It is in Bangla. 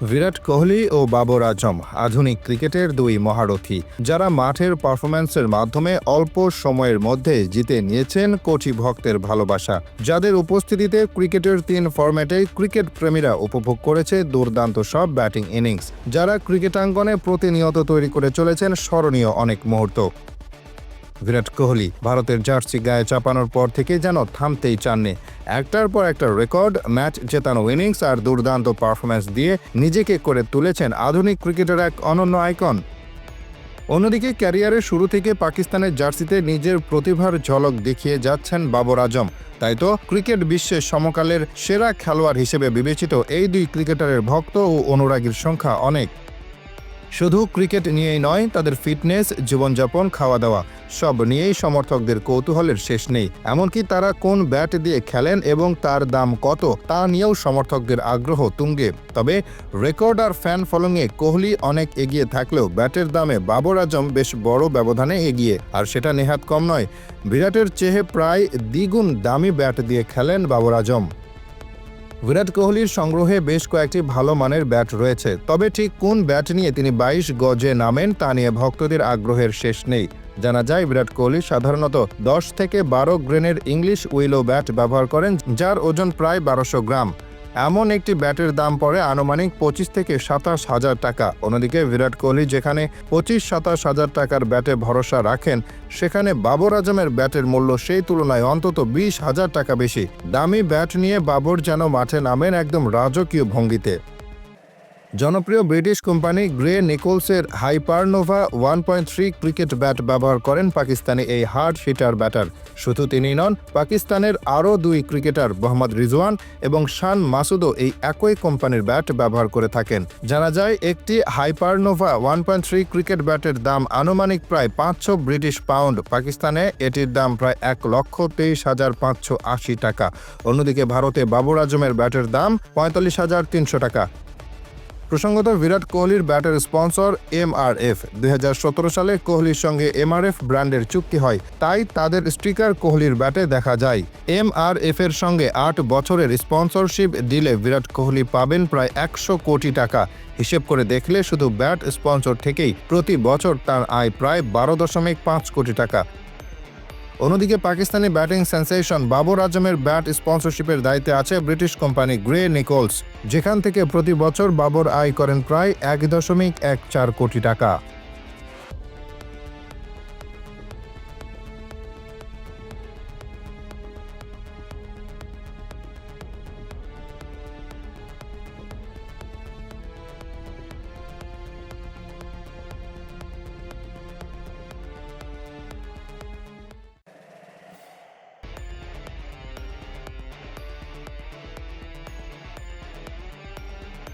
বিরাট কোহলি ও বাবর আজম আধুনিক ক্রিকেটের দুই মহারথী, যারা মাঠের পারফরম্যান্সের মাধ্যমে অল্প সময়ের মধ্যে জিতে নিয়েছেন কোটি ভক্তের ভালোবাসা। যাদের উপস্থিতিতে ক্রিকেটের তিন ফরম্যাটে ক্রিকেট প্রেমীরা উপভোগ করেছে দুর্দান্ত সব ব্যাটিং ইনিংস, যারা ক্রিকেটাঙ্গনে প্রতিনিয়ত তৈরি করে চলেছেন স্মরণীয় অনেক মুহূর্ত। বিরাট কোহলি ভারতের জার্সি গায়ে চাপানোর পর থেকে যেন থামতেই চাননি। একটার পর একটা রেকর্ড, ম্যাচ জেতানো ইনিংস আর দুর্দান্ত পারফরম্যান্স দিয়ে নিজেকে করে তুলেছেন আধুনিক ক্রিকেটের এক অনন্য আইকন। অন্যদিকে ক্যারিয়ারের শুরু থেকে পাকিস্তানের জার্সিতে নিজের প্রতিভার ঝলক দেখিয়ে যাচ্ছেন বাবর আজম। তাই তো ক্রিকেট বিশ্বের সমকালের সেরা খেলোয়াড় হিসেবে বিবেচিত এই দুই ক্রিকেটারের ভক্ত ও অনুরাগীর সংখ্যা অনেক। শুধু ক্রিকেট নিয়েই নয়, তাদের ফিটনেস, জীবনযাপন খাওয়া দাওয়া সব নিয়েই সমর্থকদের কৌতূহলের শেষ নেই। এমনকি তারা কোন ব্যাট দিয়ে খেলেন এবং তার দাম কত, তা নিয়েও সমর্থকদের আগ্রহ তুঙ্গে। তবে রেকর্ড আর ফ্যান ফলোইংয়ে কোহলি অনেক এগিয়ে থাকলেও ব্যাটের দামে বাবর আজম বেশ বড় ব্যবধানে এগিয়ে। আর সেটা নেহাত কম নয়, বিরাটের চেয়ে প্রায় দ্বিগুণ দামি ব্যাট দিয়ে খেলেন বাবর আজম। বিরাট কোহলির সংগ্রহে বেশ কয়েকটি ভালো মানের ব্যাট রয়েছে। তবে ঠিক কোন ব্যাট নিয়ে তিনি বাইশ গজে নামেন তা নিয়ে ভক্তদের আগ্রহের শেষ নেই। জানা যায়, বিরাট কোহলি সাধারণত দশ থেকে বারো গ্রেনের ইংলিশ উইলো ব্যাট ব্যবহার করেন, যার ওজন প্রায় বারোশো গ্রাম। এমন একটি ব্যাটের দাম পড়ে আনুমানিক পঁচিশ থেকে সাতাশ হাজার টাকা। অন্যদিকে বিরাট কোহলি যেখানে পঁচিশ, সাতাশ হাজার টাকার ব্যাটে ভরসা রাখেন, সেখানে বাবর আজমের ব্যাটের মূল্য সেই তুলনায় অন্তত বিশ হাজার টাকা বেশি। দামি ব্যাট নিয়ে বাবর যেন মাঠে নামেন একদম রাজকীয় ভঙ্গিতে। জনপ্রিয় British company grey নিকোলসের Hypernova one point three cricket bat ব্যবহার করেন পাকিস্তানি এই হার্ড হিটার ব্যাটার। শুধু তিনি নন, পাকিস্তানের আরও দুই ক্রিকেটার, মোহাম্মদ রিজওয়ান এবং শান মাসুদও এই একই কোম্পানির ব্যাট ব্যবহার করে থাকেন। জানা যায়, একটি Hypernova one point three cricket ব্যাটের দাম আনুমানিক প্রায় পাঁচশো ব্রিটিশ পাউন্ড। পাকিস্তানে এটির দাম প্রায় এক লক্ষ তেইশ হাজার পাঁচশো আশি টাকা। অন্যদিকে ভারতে বাবর আজমের ব্যাটের দাম পঁয়তাল্লিশ হাজার তিনশো টাকা। প্রসঙ্গত, বিরাট কোহলির ব্যাটের স্পন্সর এমআরএফ। দুই হাজার সতেরো সালে কোহলির সঙ্গে এমআরএফ ব্র্যান্ডের চুক্তি হয়, তাই তাদের স্টিকার কোহলির ব্যাটে দেখা যায়। এমআরএফ এর সঙ্গে আট বছরের স্পন্সরশিপ ডিলে বিরাট কোহলি পাবেন প্রায় একশো কোটি টাকা। হিসেব করে দেখলে, শুধু ব্যাট স্পন্সর থেকেই প্রতি বছর তার আয় প্রায় বারো দশমিক পাঁচ কোটি টাকা। অন্যদিকে পাকিস্তানি ব্যাটিং সেন্সেশন বাবর আজমের ব্যাট স্পন্সরশিপের দায়িত্বে আছে ব্রিটিশ কোম্পানি গ্রে নিকোলস, যেখান থেকে প্রতি বছর বাবর আয় করেন প্রায় এক দশমিক এক চার কোটি টাকা।